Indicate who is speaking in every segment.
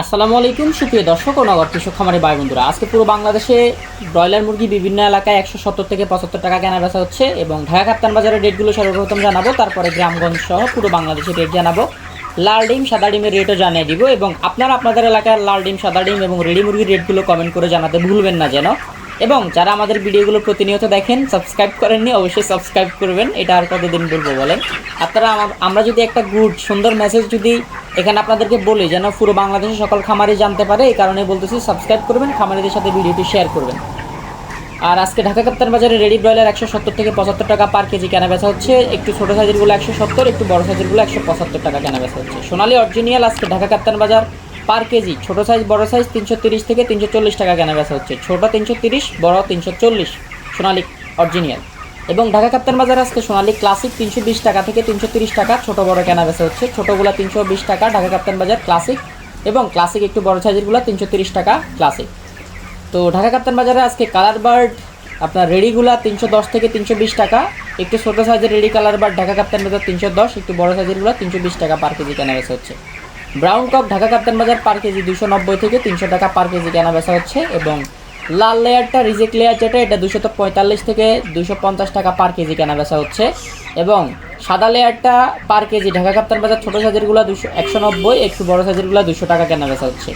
Speaker 1: আসসালামু আলাইকুম, সুপ্রিয় দর্শক ও নগর কৃষক খামারে ভাই বন্ধুরা। আজকে পুরো বাংলাদেশে ব্রয়লার মুরগি বিভিন্ন এলাকায় একশো সত্তর থেকে পঁচাত্তর টাকা কেনা বেচা হচ্ছে এবং ঢাকা কাপ্তান বাজারের রেটগুলো সর্বপ্রথম জানাব, তারপরে গ্রামগঞ্জ সহ পুরো বাংলাদেশের রেট জানাব। লাল ডিম, সাদা ডিমের রেটও জানিয়ে দিব এবং আপনারা আপনাদের এলাকার লাল ডিম, সাদা ডিম এবং রেডি মুরগির রেটগুলো কমেন্ট করে জানাতে ভুলবেন না যেন। এবং যারা আমাদের ভিডিওগুলো প্রতিনিয়ত দেখেন সাবস্ক্রাইব করেননি, অবশ্যই সাবস্ক্রাইব করবেন। এটা আর কতদিন বলব বলেন? আপনারা আমা- আমরা যদি একটা গুড সুন্দর মেসেজ যদি এখানে আপনাদেরকে বলি, যেন পুরো বাংলাদেশের সকল খামারি জানতে পারে, এই কারণে বলতেছি সাবস্ক্রাইব করবেন, খামারিদের সাথে ভিডিওটি শেয়ার করবেন। আর আজকে ঢাকা কাপ্তান বাজারে রেডি ব্রয়লার একশো সত্তর থেকে পঁচাত্তর টাকা পার কেজি কেনা বেচা হচ্ছে। একটু ছোটো সাইজেরগুলো একশো সত্তর, একটু বড় সাইজেরগুলো একশো পঁচাত্তর টাকা কেনা বেচা হচ্ছে। সোনালি অরিজিনাল আজকে ঢাকা কাপ্তান বাজার পার কেজি। ছোটো সাইজ, বড় সাইজ তিনশো তিরিশ থেকে তিনশো চল্লিশ টাকা কেনা বেচা হচ্ছে। ছোটো তিনশো তিরিশ, বড় তিনশো চল্লিশ। সোনালী অরিজিনাল। এবং ঢাকা কাপ্তান বাজার আজকে সোনালী ক্লাসিক তিনশো বিশ টাকা থেকে তিনশো তিরিশ টাকা ছোটো বড় কেনা বেচা হচ্ছে। ছোটোগুলো তিনশো বিশ টাকা, ঢাকা কাপ্তান বাজার ক্লাসিক। এবং ক্লাসিক একটু বড় সাইজেরগুলো তিনশো তিরিশ টাকা ক্লাসিক। তো ঢাকা কাপ্তান বাজারে আজকে কালার বার্ড, আপনার রেডিগুলা তিনশো দশ থেকে তিনশো বিশ টাকা। একটু ছোটো সাইজের ready colour bird Dhaka Kaptan Bazar তিনশো দশ, একটু বড় সাইজেরগুলো তিনশো বিশ টাকা পার কেজি কেনা বেচা হচ্ছে। Brown cup Dhaka Kaptan Bazar per KG দুশো নব্বই থেকে তিনশো টাকা পার কেজি কেনা বেচা হচ্ছে এবং লাল লেয়ারটা রিজেক্ট লেয়ার যেটা, এটা দুশো পঁয়তাল্লিশ থেকে দুশো পঞ্চাশ টাকা পার কেজি কেনা বেচা হচ্ছে। এবং সাদা লেয়ারটা পার কেজি ঢাকা কাপ্তান বাজার ছোটো সাইজেরগুলো দুশো একশো নব্বই, একটু বড় সাইজেরগুলো দুশো টাকা কেনা বেচা হচ্ছে।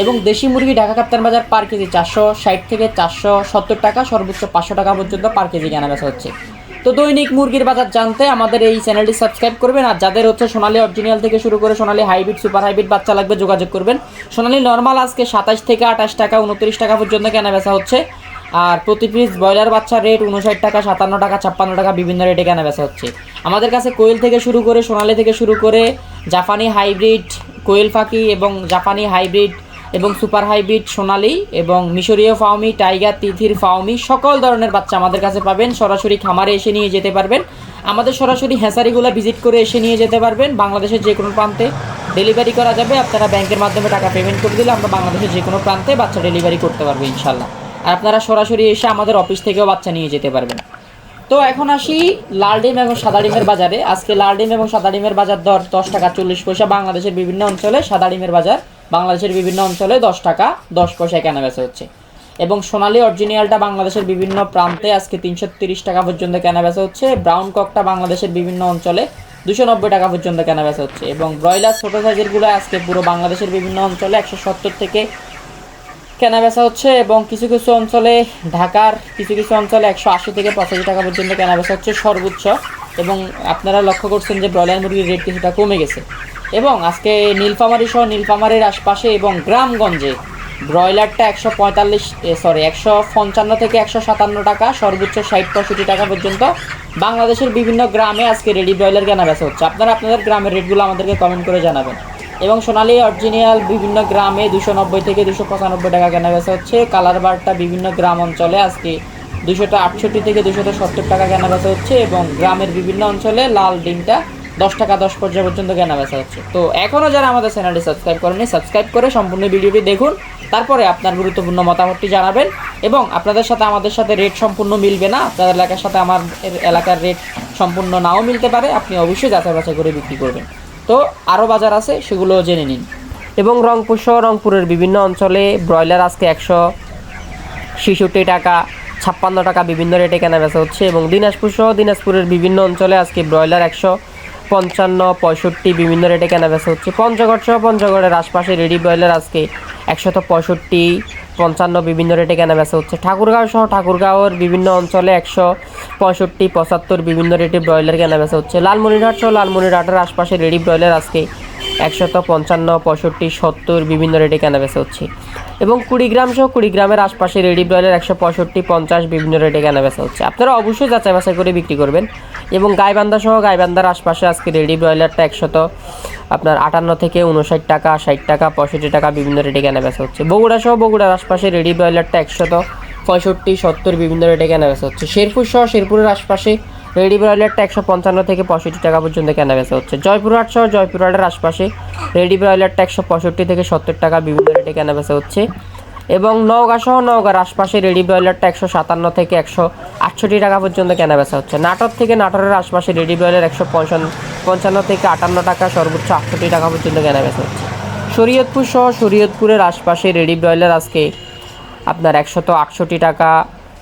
Speaker 1: এবং দেশি মুরগি ঢাকা কাপ্তান বাজার পার কেজি চারশো ষাট থেকে চারশো সত্তর টাকা, সর্বোচ্চ পাঁচশো টাকা পর্যন্ত পার কেজি কেনা বেচা হচ্ছে। তো দৈনিক মুরগির বাজার জানতে আমাদের এই চ্যানেলটি সাবস্ক্রাইব করবেন, আর যাদের হচ্ছে সোনালী অরিজিনাল থেকে শুরু করে সোনালী হাইব্রিড সুপার হাইব্রিড বাচ্চা লাগবে যোগাযোগ করবেন। সোনালী নর্মাল আজকে সাতাশ থেকে আঠাশ টাকা, উনত্রিশ টাকা পর্যন্ত কেনা বেচা হচ্ছে। আর প্রতি পিস ব্রয়লার বাচ্চার রেট উনষাট টাকা, সাতান্ন টাকা, ছাপ্পান্ন টাকা, বিভিন্ন রেটে কেনা বেচা হচ্ছে। আমাদের কাছে কোয়েল থেকে শুরু করে সোনালী থেকে শুরু করে জাপানি হাইব্রিড কোয়েল ফাঁকি এবং জাপানি হাইব্রিড এবং সুপার হাইব্রিড সোনালি এবং মিশরীয় ফাউমি টাইগার, তিথির ফাউমি সকল ধরনের বাচ্চা আমাদের কাছে পাবেন। সরাসরি খামারে এসে নিয়ে যেতে পারবেন। আমাদের সরাসরি হ্যাসারিগুলো ভিজিট করে এসে নিয়ে যেতে পারবেন। বাংলাদেশের যে কোনো প্রান্তে ডেলিভারি করা যাবে। আপনারা ব্যাংকের মাধ্যমে টাকা পেমেন্ট করে দিলে আমরা বাংলাদেশের যে কোনো প্রান্তে বাচ্চা ডেলিভারি করতে পারব ইনশাল্লাহ আর আপনারা সরাসরি এসে আমাদের অফিস থেকেও বাচ্চা নিয়ে যেতে পারবেন। তো এখন আসি লাল ডিম এবং সাদা ডিমের বাজারে। আজকে লাল ডিম এবং সাদা ডিমের বাজার দর দশ টাকা চল্লিশ পয়সা। বাংলাদেশের বিভিন্ন অঞ্চলে সাদা ডিমের বাজার বাংলাদেশের বিভিন্ন অঞ্চলে দশ টাকা, দশ পয়সায় কেনা বেচা হচ্ছে। এবং সোনালি অরিজিনালটা বাংলাদেশের বিভিন্ন প্রান্তে আজকে তিনশো তিরিশ টাকা পর্যন্ত কেনা বেচা হচ্ছে। ব্রাউন ককটা বাংলাদেশের বিভিন্ন অঞ্চলে দুশো নব্বই টাকা পর্যন্ত কেনা বেচা হচ্ছে। এবং ব্রয়লার ছোটো সাইজেরগুলো আজকে পুরো বাংলাদেশের বিভিন্ন অঞ্চলে একশো সত্তর থেকে কেনা বেচা হচ্ছে। এবং কিছু কিছু অঞ্চলে ঢাকার কিছু কিছু অঞ্চলে একশো আশি থেকে পঁচাশি টাকা পর্যন্ত কেনা বেচা হচ্ছে সর্বোচ্চ। এবং আপনারা লক্ষ্য করছেন যে ব্রয়লার মুরগির রেট কিছুটা কমে গেছে। এবং আজকে নীলফামারি সহ নীলফামারির আশপাশে এবং গ্রামগঞ্জে ব্রয়লারটা একশো পঁয়তাল্লিশ সরি একশো পঞ্চান্ন থেকে একশো সাতান্ন টাকা, সর্বোচ্চ ষাট, পঁয়ষট্টি টাকা পর্যন্ত। বাংলাদেশের বিভিন্ন গ্রামে আজকে রেডি ব্রয়লার কেনা বেচা হচ্ছে। আপনারা আপনাদের গ্রামের রেটগুলো আমাদেরকে কমেন্ট করে জানাবেন। এবং সোনালি অরিজিনাল বিভিন্ন গ্রামে দুশো নব্বই থেকে দুশো পঁচানব্বই টাকা কেনা বেচা হচ্ছে। কালার বারটা বিভিন্ন গ্রাম অঞ্চলে আজকে দুশোটা আটষট্টি থেকে দুশোটা সত্তর টাকা কেনা বেচা হচ্ছে এবং গ্রামের বিভিন্ন অঞ্চলে লাল ডিমটা দশ টাকা দশ পর্যায় পর্যন্ত কেনা বেচা হচ্ছে। তো এখনও যারা আমাদের চ্যানেলটি সাবস্ক্রাইব করেনি সাবস্ক্রাইব করে সম্পূর্ণ ভিডিওটি দেখুন, তারপরে আপনার গুরুত্বপূর্ণ মতামতটি জানাবেন এবং আপনাদের সাথে আমাদের সাথে রেট সম্পূর্ণ মিলবে না, আপনাদের এলাকার সাথে আমার এলাকার রেট সম্পূর্ণ নাও মিলতে পারে, আপনি অবশ্যই যাচাই বাছাই করে বিক্রি করবেন। তো আরও বাজার আছে, সেগুলো জেনে নিন। এবং রংপুর সহ রংপুরের বিভিন্ন অঞ্চলে ব্রয়লার আজকে একশো ছেষট্টি টাকা ছাপ্পান্ন টাকা বিভিন্ন রেটে কেনা বেচা হচ্ছে এবং দিনাজপুর সহ দিনাজপুরের বিভিন্ন অঞ্চলে আজকে ব্রয়লার একশো পঞ্চান্ন পঁয়ষট্টি বিভিন্ন রেটে কেনা বেচা হচ্ছে। পঞ্চগড় সহ পঞ্চগড়ের আশপাশে রেডি ব্রয়লার আজকে একশত পঁয়ষট্টি পঞ্চান্ন বিভিন্ন রেটে কেনা বেচা হচ্ছে। ঠাকুরগাঁও সহ ঠাকুরগাঁওয়ের বিভিন্ন অঞ্চলে একশো পঁয়ষট্টি পঁচাত্তর বিভিন্ন রেটে ব্রয়লার কেনা বেচা হচ্ছে। লালমনিরহাট সহ লালমনিরহাটের আশপাশে রেডি ব্রয়লার আজকে একশত পঞ্চান্ন পঁয়ষট্টি সত্তর বিভিন্ন রেটে কেনা বেচা হচ্ছে। এবং কুড়িগ্রাম সহ কুড়িগ্রামের আশপাশে রেডি ব্রয়লার একশো পঁয়ষট্টি পঞ্চাশ বিভিন্ন রেটে কেনা বেচা হচ্ছে। আপনারা অবশ্যই যাচাই বাছাই করে বিক্রি করবেন। এবং গাইবান্ধা সহ গাইবান্ধার আশপাশে আজকে রেডি ব্রয়লারটা একশত আপনার আটান্ন থেকে উনষাট টাকা, ষাট টাকা, পঁয়ষট্টি টাকা বিভিন্ন রেটে কেনা বেচা হচ্ছে। বগুড়া সহ বগুড়ার আশপাশে রেডি ব্রয়লারটা একশত পঁয়ষট্টি সত্তর বিভিন্ন রেটে কেনা বেচা হচ্ছে। শেরপুর সহ শেরপুরের আশপাশে রেডি ব্রয়লারটা একশো পঞ্চান্ন থেকে পঁয়ষট্টি টাকা পর্যন্ত কেনা বেচা হচ্ছে। জয়পুরহাট সহ জয়পুরহাটের আশপাশে রেডি ব্রয়লারটা একশো পঁয়ষট্টি থেকে সত্তর টাকা বিভিন্ন রেটে কেনা বেচা হচ্ছে। এবং নওগাঁ সহ নওগাঁর আশপাশে রেডি ব্রয়লারটা একশো সাতান্ন থেকে একশো আটষট্টি টাকা পর্যন্ত কেনা বেচা হচ্ছে। নাটক থেকে নাটোরের আশপাশে রেডি ব্রয়লার একশো পঞ্চান্ন থেকে আটান্ন টাকা, সর্বোচ্চ আটষট্টি টাকা পর্যন্ত কেনা বেচা হচ্ছে। শরীয়তপুর সহ শরীয়তপুরের আশপাশে রেডি ব্রয়লার আজকে আপনার একশত আটষট্টি টাকা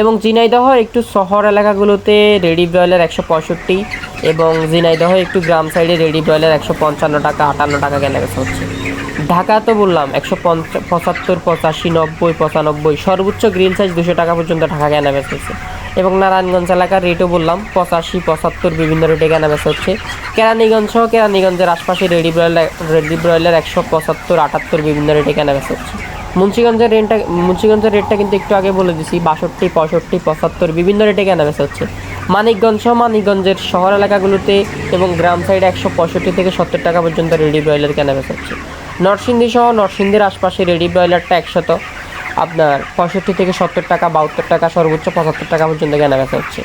Speaker 1: এবং ঝিনাইদহ একটু শহর এলাকাগুলোতে রেডি ব্রয়লার একশো পঁয়ষট্টি এবং ঝিনাইদহ একটু গ্রাম সাইডে রেডি ব্রয়লার একশো পঞ্চান্ন টাকা, আটান্ন টাকা কেনা হচ্ছে। ঢাকা তো বললাম, একশো পঞ্চা, পঁচাত্তর, পঁচাশি, নব্বই, পঁচানব্বই, সর্বোচ্চ গ্রিন সাইজ দুশো টাকা পর্যন্ত ঢাকা কেনা হচ্ছে। এবং নারায়ণগঞ্জ এলাকার রেটও বললাম, পঁচাশি, পঁচাত্তর, বিভিন্ন রেটে কেনা বেচা হচ্ছে। কেরানীগঞ্জ সহ কেরানীগঞ্জের আশপাশে রেডি ব্রয়লার রেডি ব্রয়লার একশো পঁচাত্তর, আটাত্তর, বিভিন্ন রেটে কেনা বেচা হচ্ছে। মুন্সিগঞ্জের রেটটা মুন্সিগঞ্জের রেটটা কিন্তু একটু আগে বলে দিছি, বাষট্টি, পঁয়ষট্টি, পঁচাত্তর, বিভিন্ন রেটে কেনা বেচা হচ্ছে। মানিকগঞ্জ সহ মানিকগঞ্জের শহর এলাকাগুলোতে এবং গ্রাম সাইডে একশো পঁয়ষট্টি থেকে সত্তর টাকা পর্যন্ত রেডি ব্রয়লার কেনা বেচা হচ্ছে। নরসিংদী সহ নরসিংদীর আশপাশে রেডি ব্রয়লারটা একশত আপনার পঁয়ষট্টি থেকে সত্তর টাকা, বাহাত্তর টাকা, সর্বোচ্চ পঁচাত্তর টাকা পর্যন্ত কেনা বেচা হচ্ছে।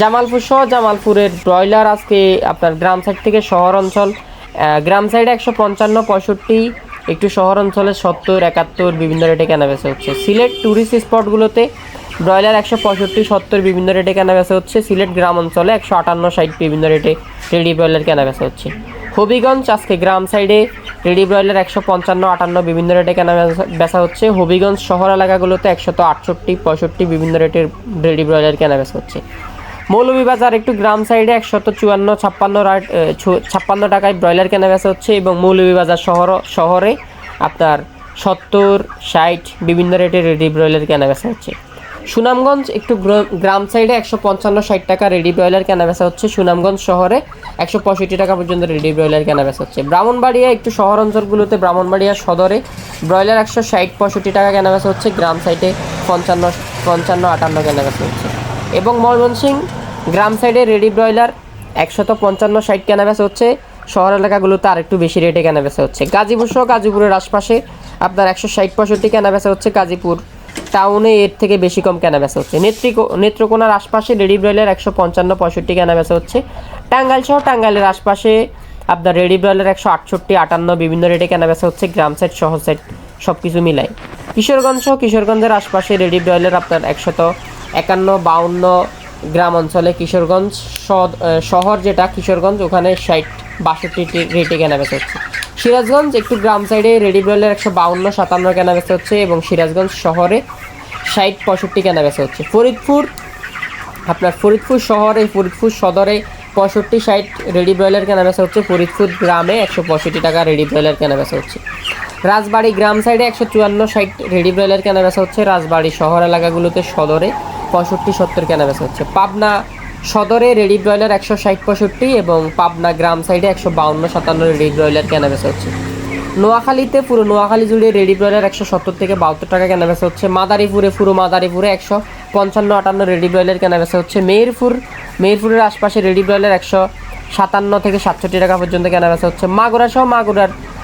Speaker 1: জামালপুর সহ জামালপুরের ব্রয়লার আজকে আপনার গ্রাম সাইড থেকে শহর অঞ্চল গ্রাম সাইডে একশো পঞ্চান্ন, পঁয়ষট্টি, একটু শহর অঞ্চলে সত্তর, একাত্তর, বিভিন্ন রেটে কেনা বেচা হচ্ছে। সিলেট ট্যুরিস্ট স্পটগুলোতে ব্রয়লার একশো পঁয়ষট্টি, সত্তর, বিভিন্ন রেটে কেনা বেচা হচ্ছে। সিলেট গ্রাম অঞ্চলে একশো আটান্ন, ষাট, বিভিন্ন রেটে রেডি ব্রয়লার কেনা বেচা হচ্ছে। হবিগঞ্জ আজকে গ্রাম সাইডে রেডি ব্রয়লার একশো পঞ্চান্ন, আটান্ন বিভিন্ন রেটে কেনা বেচা- হচ্ছে। হবিগঞ্জ শহর এলাকাগুলোতে একশত আটষট্টি, পঁয়ষট্টি বিভিন্ন রেটের রেডি ব্রয়লার কেনা বেচা হচ্ছে। মৌলভীবাজার একটু গ্রাম সাইডে একশত চুয়ান্ন, ছাপ্পান্ন ছাপ্পান্ন টাকায় ব্রয়লার কেনা বেচা হচ্ছে এবং মৌলভীবাজার শহর, শহরে আপনার সত্তর, ষাট বিভিন্ন রেটের রেডি ব্রয়লার কেনা বেচা হচ্ছে। সুনামগঞ্জ, একটু গ্রাম সাইডে একশো পঞ্চান্ন ষাট টাকা রেডি ব্রয়লার কেনা বেচা হচ্ছে। সুনামগঞ্জ শহরে একশো পঁয়ষট্টি টাকা পর্যন্ত রেডি ব্রয়লার কেনা বেচা হচ্ছে। ব্রাহ্মণবাড়িয়া, একটু শহর অঞ্চলগুলোতে ব্রাহ্মণবাড়িয়া সদরে ব্রয়লার একশো ষাট পঁয়ষট্টি টাকা কেনা বেচা হচ্ছে। গ্রাম সাইডে পঞ্চান্ন পঞ্চান্ন, আটান্ন কেনা বেচা হচ্ছে। এবং ময়মনসিংহ গ্রাম সাইডে রেডি ব্রয়লার একশত পঞ্চান্ন ষাট কেনা বেচা হচ্ছে। শহর এলাকাগুলোতে আরেকটু বেশি রেটে কেনা বেচা হচ্ছে। গাজীপুর সহ গাজীপুরের আশপাশে আপনার একশো ষাট পঁয়ষট্টি কেনা বেচা হচ্ছে গাজীপুর টাউনে এর থেকে বেশি কম কেনা বেচা হচ্ছে। নেত্রিকো নেত্রকোনার আশপাশে রেডি ব্রয়লার একশো পঞ্চান্ন পঁয়ষট্টি কেনা বেচা হচ্ছে। টাঙ্গাইল সহ টাঙ্গাইলের আশপাশে আপনার রেডি ব্রয়লার একশো আটষট্টি আটান্ন, বিভিন্ন রেটে কেনা বেচা হচ্ছে। গ্রাম সাইড শহর সাইড সব কিছু মিলাই। কিশোরগঞ্জ সহ কিশোরগঞ্জের আশপাশে রেডি ব্রয়লার আপনার একশত একান্ন, বাউন্ন গ্রাম অঞ্চলে কিশোরগঞ্জ শহর যেটা, কিশোরগঞ্জ, ওখানে ষাট, বাষট্টি রেটে কেনা বেচা হচ্ছে। সিরাজগঞ্জ, একটু গ্রাম সাইডে রেডি ব্রয়লার একশো বাউন্ন, সাতান্ন কেনা বেচা হচ্ছে এবং সিরাজগঞ্জ শহরে ষাট পঁয়ষট্টি কেনা বেচা হচ্ছে। ফরিদপুর, আপনার ফরিদপুর শহরে, ফরিদপুর সদরে পঁয়ষট্টি, ষাট রেডি ব্রয়লার কেনা বেচা হচ্ছে। ফরিদপুর গ্রামে একশো পঁয়ষট্টি টাকা রেডি ব্রয়লার কেনা বেচা হচ্ছে। রাজবাড়ি গ্রাম সাইডে একশো চুয়ান্ন, ষাট রেডি ব্রয়লার কেনা বেচা হচ্ছে। রাজবাড়ি শহর এলাকাগুলোতে সদরে পঁয়ষট্টি, সত্তর কেনা বেচা হচ্ছে। পাবনা সদরে রেডি ব্রয়লার একশো ষাট পঁয়ষট্টি এবং পাবনা গ্রাম সাইডে একশো বাউন্ন সাতান্ন রেডি ব্রয়লার কেনা বেচা হচ্ছে। নোয়াখালীতে পুরো নোয়াখালী জুড়ে রেডি ব্রয়লার একশো সত্তর থেকে বাহাত্তর টাকা কেনা বেচা হচ্ছে। মাদারীপুরে পুরো মাদারীপুরে একশো পঞ্চান্ন আটান্ন রেডি ব্রয়লার কেনা বেচা হচ্ছে। মেহেরপুর, মেহেরপুরের আশপাশে রেডি ব্রয়লার একশো সাতান্ন থেকে সাতষট্টি টাকা পর্যন্ত কেনা বেচা হচ্ছে। মাগুরা সহ মাগুরার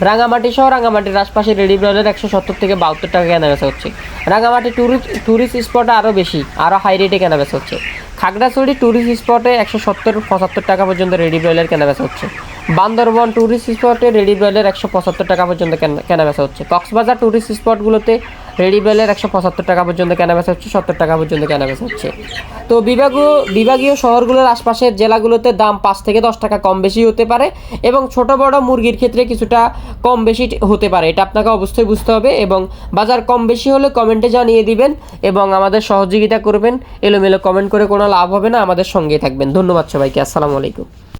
Speaker 1: রাঙামাটি সহ রাঙামাটির আশপাশে রেডি ব্রয়লার একশো সত্তর থেকে বাহাত্তর টাকা কেনাবেচা হচ্ছে। রাঙামাটি ট্যুরিস্ট ট্যুরিস্ট স্পটে আরও বেশি, আরও হাই রেটে কেনাবেচা হচ্ছে। খাগড়াছড়ি ট্যুরিস্ট স্পটে একশো সত্তর, পঁচাত্তর টাকা পর্যন্ত রেডি ব্রয়লার কেনাবেচা হচ্ছে। বান্দরবন ট্যুরিস্ট স্পটে রেডি ব্রয়লার একশো পঁচাত্তর টাকা পর্যন্ত কেনা- কেনা হচ্ছে। কক্সবাজার ট্যুরিস্ট স্পটগুলোতে রেডি ব্রয়লার একশো পঁচাত্তর টাকা পর্যন্ত কেনা বেচা হচ্ছে, সত্তর টাকা পর্যন্ত কেনা বেচা হচ্ছে। তো বিভাগীয় বিভাগীয় শহরগুলোর আশপাশের জেলাগুলোতে দাম পাঁচ থেকে দশ টাকা কম বেশি হতে পারে এবং ছোট বড় মুরগির ক্ষেত্রে কিছুটা কম বেশি হতে পারে। এটা আপনাকে অবশ্যই বুঝতে হবে এবং বাজার কম বেশি হলে কমেন্টে জানিয়ে দিবেন এবং আমাদের সহযোগিতা করবেন। এলোমেলো কমেন্ট করে কোনো লাভ হবে না। আমাদের সঙ্গে থাকবেন। ধন্যবাদ সবাইকে। আসসালামু আলাইকুম।